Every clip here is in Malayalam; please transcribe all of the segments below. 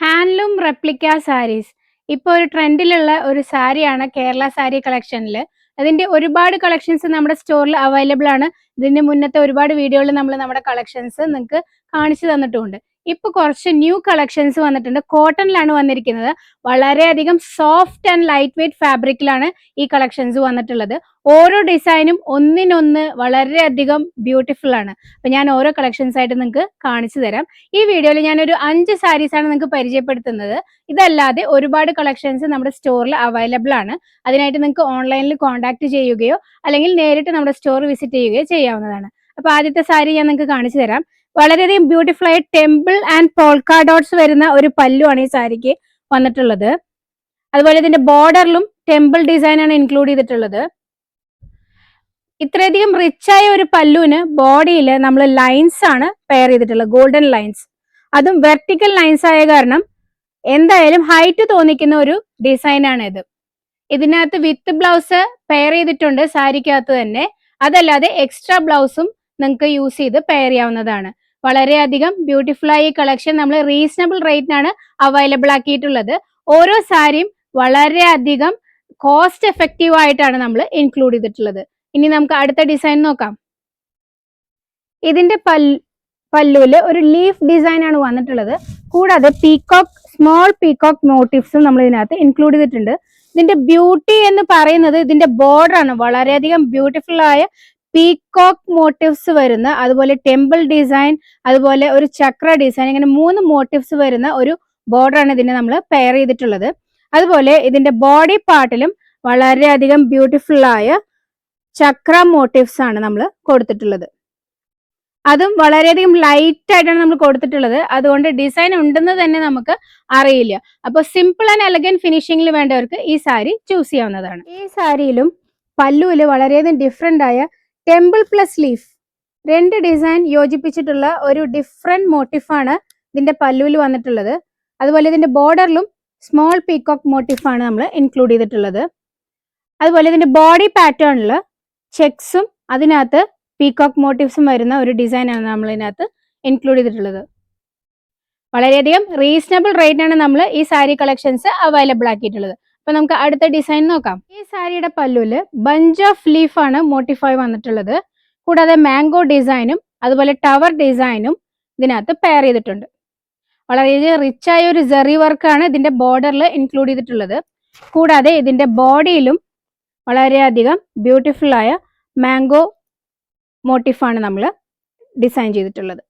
Handloom replica saris. ഇപ്പോൾ ഒരു ട്രെൻഡിലുള്ള ഒരു സാരിയാണ് കേരള സാരി കളക്ഷനിൽ അതിന്റെ ഒരുപാട് കളക്ഷൻസ് നമ്മുടെ സ്റ്റോറിൽ അവൈലബിൾ ആണ്. ഇതിന്റെ മുന്നത്തെ ഒരുപാട് വീഡിയോയിൽ നമ്മൾ നമ്മുടെ കളക്ഷൻസ് നിങ്ങൾക്ക് കാണിച്ചു തന്നിട്ടുമുണ്ട്. ഇപ്പൊ കുറച്ച് ന്യൂ കളക്ഷൻസ് വന്നിട്ടുണ്ട്. കോട്ടണിലാണ് വന്നിരിക്കുന്നത്. വളരെയധികം സോഫ്റ്റ് ആൻഡ് ലൈറ്റ് വെയിറ്റ് ഫാബ്രിക്കിലാണ് ഈ കളക്ഷൻസ് വന്നിട്ടുള്ളത്. ഓരോ ഡിസൈനും ഒന്നിനൊന്ന് വളരെയധികം ബ്യൂട്ടിഫുൾ ആണ്. അപ്പൊ ഞാൻ ഓരോ കളക്ഷൻസ് ആയിട്ട് നിങ്ങൾക്ക് കാണിച്ചു തരാം. ഈ വീഡിയോയിൽ ഞാൻ ഒരു അഞ്ച് സാരീസ് ആണ് നിങ്ങൾക്ക് പരിചയപ്പെടുത്തുന്നത്. ഇതല്ലാതെ ഒരുപാട് കളക്ഷൻസ് നമ്മുടെ സ്റ്റോറിൽ അവൈലബിൾ ആണ്. അതിനായിട്ട് നിങ്ങൾക്ക് ഓൺലൈനിൽ കോൺടാക്ട് ചെയ്യുകയോ അല്ലെങ്കിൽ നേരിട്ട് നമ്മുടെ സ്റ്റോർ വിസിറ്റ് ചെയ്യുകയോ ചെയ്യാവുന്നതാണ്. അപ്പൊ ആദ്യത്തെ സാരി ഞാൻ നിങ്ങൾക്ക് കാണിച്ചു തരാം. വളരെയധികം ബ്യൂട്ടിഫുൾ ആയ ടെമ്പിൾ ആൻഡ് പോൾക്ക ഡോട്ട്സ് വരുന്ന ഒരു പല്ലുവാണ് ഈ സാരിക്ക് വന്നിട്ടുള്ളത്. അതുപോലെ ഇതിന്റെ ബോർഡറിലും ടെമ്പിൾ ഡിസൈൻ ആണ് ഇൻക്ലൂഡ് ചെയ്തിട്ടുള്ളത്. ഇത്രയധികം റിച്ച് ആയ ഒരു പല്ലുവിന് ബോഡിയിൽ നമ്മൾ ലൈൻസ് ആണ് പെയർ ചെയ്തിട്ടുള്ളത് ഗോൾഡൻ ലൈൻസ് അതും വെർട്ടിക്കൽ ലൈൻസ് ആയ കാരണം എന്തായാലും ഹൈറ്റ് തോന്നിക്കുന്ന ഒരു ഡിസൈനാണ് ഇത്. ഇതിനകത്ത് വിത്ത് ബ്ലൗസ് പെയർ ചെയ്തിട്ടുണ്ട് സാരിക്കകത്ത് തന്നെ. അതല്ലാതെ എക്സ്ട്രാ ബ്ലൗസും നിങ്ങൾക്ക് യൂസ് ചെയ്ത് പെയർ ചെയ്യാവുന്നതാണ്. വളരെയധികം ബ്യൂട്ടിഫുൾ ആയി ഈ കളക്ഷൻ നമ്മൾ റീസണബിൾ റേറ്റിനാണ് അവൈലബിൾ ആക്കിയിട്ടുള്ളത്. ഓരോ സാരിയും വളരെയധികം കോസ്റ്റ് എഫക്റ്റീവ് ആയിട്ടാണ് നമ്മൾ ഇൻക്ലൂഡ് ചെയ്തിട്ടുള്ളത്. ഇനി നമുക്ക് അടുത്ത ഡിസൈൻ നോക്കാം. ഇതിന്റെ പൽ പല്ലുവിൽ ഒരു ലീഫ് ഡിസൈൻ ആണ് വന്നിട്ടുള്ളത്. കൂടാതെ പീകോക്ക് സ്മോൾ പീകോക്ക് മോട്ടീവ്സും നമ്മൾ ഇതിനകത്ത് ഇൻക്ലൂഡ് ചെയ്തിട്ടുണ്ട്. ഇതിന്റെ ബ്യൂട്ടി എന്ന് പറയുന്നത് ഇതിന്റെ ബോർഡർ ആണ്. വളരെയധികം ബ്യൂട്ടിഫുൾ ആയ പീകോക്ക് മോട്ടീവ്സ് വരുന്ന അതുപോലെ ടെമ്പിൾ ഡിസൈൻ അതുപോലെ ഒരു ചക്ര ഡിസൈൻ ഇങ്ങനെ മൂന്ന് മോട്ടീവ്സ് വരുന്ന ഒരു ബോർഡർ ആണ് ഇതിനെ നമ്മൾ പെയർ ചെയ്തിട്ടുള്ളത്. അതുപോലെ ഇതിന്റെ ബോഡി പാർട്ടിലും വളരെയധികം ബ്യൂട്ടിഫുൾ ആയ ചക്ര മോട്ടീവ്സ് ആണ് നമ്മൾ കൊടുത്തിട്ടുള്ളത്. അതും വളരെയധികം ലൈറ്റ് ആയിട്ടാണ് നമ്മൾ കൊടുത്തിട്ടുള്ളത്. അതുകൊണ്ട് ഡിസൈൻ ഉണ്ടെന്ന് തന്നെ നമുക്ക് അറിയില്ല. അപ്പോൾ സിമ്പിൾ ആൻഡ് എലഗന്റ് ഫിനിഷിംഗിൽ വേണ്ടവർക്ക് ഈ സാരി ചൂസ് ചെയ്യാവുന്നതാണ്. ഈ സാരിയിലും പല്ലുവിൽ വളരെയധികം ഡിഫറെന്റ് ആയ ടെമ്പിൾ പ്ലസ് ലീഫ് രണ്ട് ഡിസൈൻ യോജിപ്പിച്ചിട്ടുള്ള ഒരു ഡിഫറെന്റ് മോട്ടിഫാണ് ഇതിന്റെ പല്ലുവിൽ വന്നിട്ടുള്ളത്. അതുപോലെ ഇതിന്റെ ബോർഡറിലും സ്മോൾ പീകോക്ക് മോട്ടിഫാണ് നമ്മൾ ഇൻക്ലൂഡ് ചെയ്തിട്ടുള്ളത്. അതുപോലെ ഇതിന്റെ ബോഡി പാറ്റേണിൽ ചെക്സും അതിനകത്ത് പീകോക്ക് മോട്ടീവ്സും വരുന്ന ഒരു ഡിസൈനാണ് നമ്മൾ ഇതിനകത്ത് ഇൻക്ലൂഡ് ചെയ്തിട്ടുള്ളത്. വളരെയധികം റീസണബിൾ റേറ്റിനാണ് നമ്മൾ ഈ സാരി കളക്ഷൻസ് അവൈലബിൾ ആക്കിയിട്ടുള്ളത്. അപ്പൊ നമുക്ക് അടുത്ത ഡിസൈൻ നോക്കാം. ഈ സാരിയുടെ പല്ലുവിൽ ബഞ്ച് ഓഫ് ലീഫ് ആണ് മോട്ടിഫൈ വന്നിട്ടുള്ളത്. കൂടാതെ മാംഗോ ഡിസൈനും അതുപോലെ ടവർ ഡിസൈനും ഇതിനകത്ത് പെയർ ചെയ്തിട്ടുണ്ട്. വളരെ റിച്ച് ആയ ഒരു ജെറി വർക്കാണ് ഇതിന്റെ ബോർഡറിൽ ഇൻക്ലൂഡ് ചെയ്തിട്ടുള്ളത്. കൂടാതെ ഇതിന്റെ ബോഡിയിലും വളരെയധികം ബ്യൂട്ടിഫുൾ ആയ മാംഗോ മോട്ടിഫാണ് നമ്മൾ ഡിസൈൻ ചെയ്തിട്ടുള്ളത്.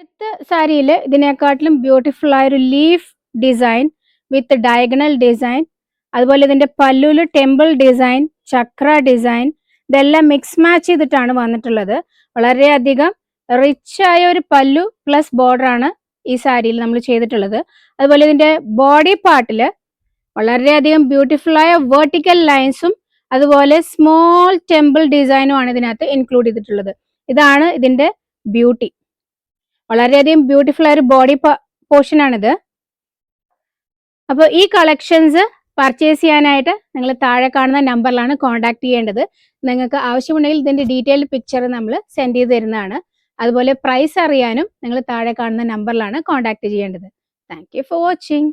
അടുത്ത സാരിയിൽ ഇതിനെക്കാട്ടിലും ബ്യൂട്ടിഫുൾ ആയ ഒരു leaf design with diagonal design അതുപോലെ ഇതിന്റെ പല്ലുൽ ടെമ്പിൾ ഡിസൈൻ ചക്ര ഡിസൈൻ ഇതെല്ലാം മിക്സ് മാച്ച് ചെയ്തിട്ടാണ് വന്നിട്ടുള്ളത്. വളരെയധികം റിച്ച് ആയ ഒരു പല്ലു പ്ലസ് ബോർഡർ ആണ് ഈ സാരിയിൽ നമ്മൾ ചെയ്തിട്ടുള്ളത്. അതുപോലെ ഇതിന്റെ ബോഡി പാർട്ടിൽ വളരെയധികം ബ്യൂട്ടിഫുൾ ആയ വേർട്ടിക്കൽ ലൈൻസും അതുപോലെ സ്മോൾ ടെമ്പിൾ ഡിസൈനും ആണ് ഇതിനകത്ത് ഇൻക്ലൂഡ് ചെയ്തിട്ടുള്ളത്. ഇതാണ് ഇതിന്റെ ബ്യൂട്ടി വളരെയധികം ബ്യൂട്ടിഫുൾ ആയ ഒരു ബോഡി പോർഷൻ ആണിത്. അപ്പോൾ ഈ കളക്ഷൻസ് പർച്ചേസ് ചെയ്യാനായിട്ട് നിങ്ങൾ താഴെ കാണുന്ന നമ്പറിലാണ് കോൺടാക്ട് ചെയ്യേണ്ടത്. നിങ്ങൾക്ക് ആവശ്യമുണ്ടെങ്കിൽ ഇതിന്റെ ഡീറ്റെയിൽ പിക്ചർ നമ്മൾ സെൻഡ് ചെയ്ത് തരുന്നതാണ്. അതുപോലെ പ്രൈസ് അറിയാനും നിങ്ങൾ താഴെ കാണുന്ന നമ്പറിലാണ് കോൺടാക്ട് ചെയ്യേണ്ടത്. Thank for watching